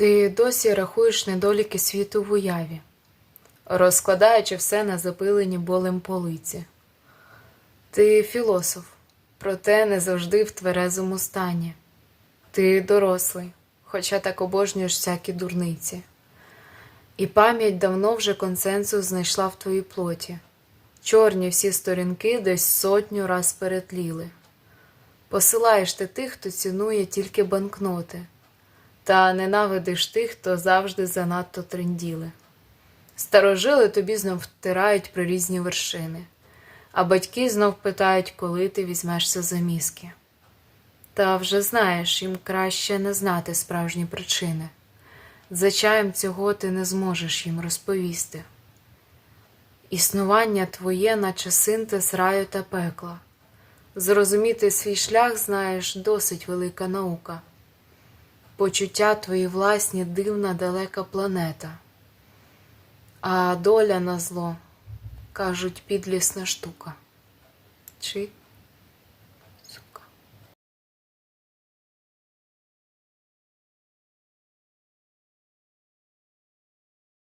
Ти досі рахуєш недоліки світу в уяві, розкладаючи все на запилені болем полиці. Ти філософ, проте не завжди в тверезому стані. Ти дорослий, хоча так обожнюєш всякі дурниці. І пам'ять давно вже консенсус знайшла в твоїй плоті. Чорні всі сторінки десь сотню раз перетліли. Посилаєш ти тих, хто цінує тільки банкноти, та ненавидиш тих, хто завжди занадто тренділи. Старожили тобі знов втирають про різні вершини, а батьки знов питають, коли ти візьмешся за мізки. Та вже знаєш, їм краще не знати справжні причини. За чаєм цього ти не зможеш їм розповісти. Існування твоє, наче синтез раю та пекла. Зрозуміти свій шлях, знаєш, досить велика наука. Почуття твої власні дивна далека планета. А доля на зло, кажуть, підлісна штука. Чи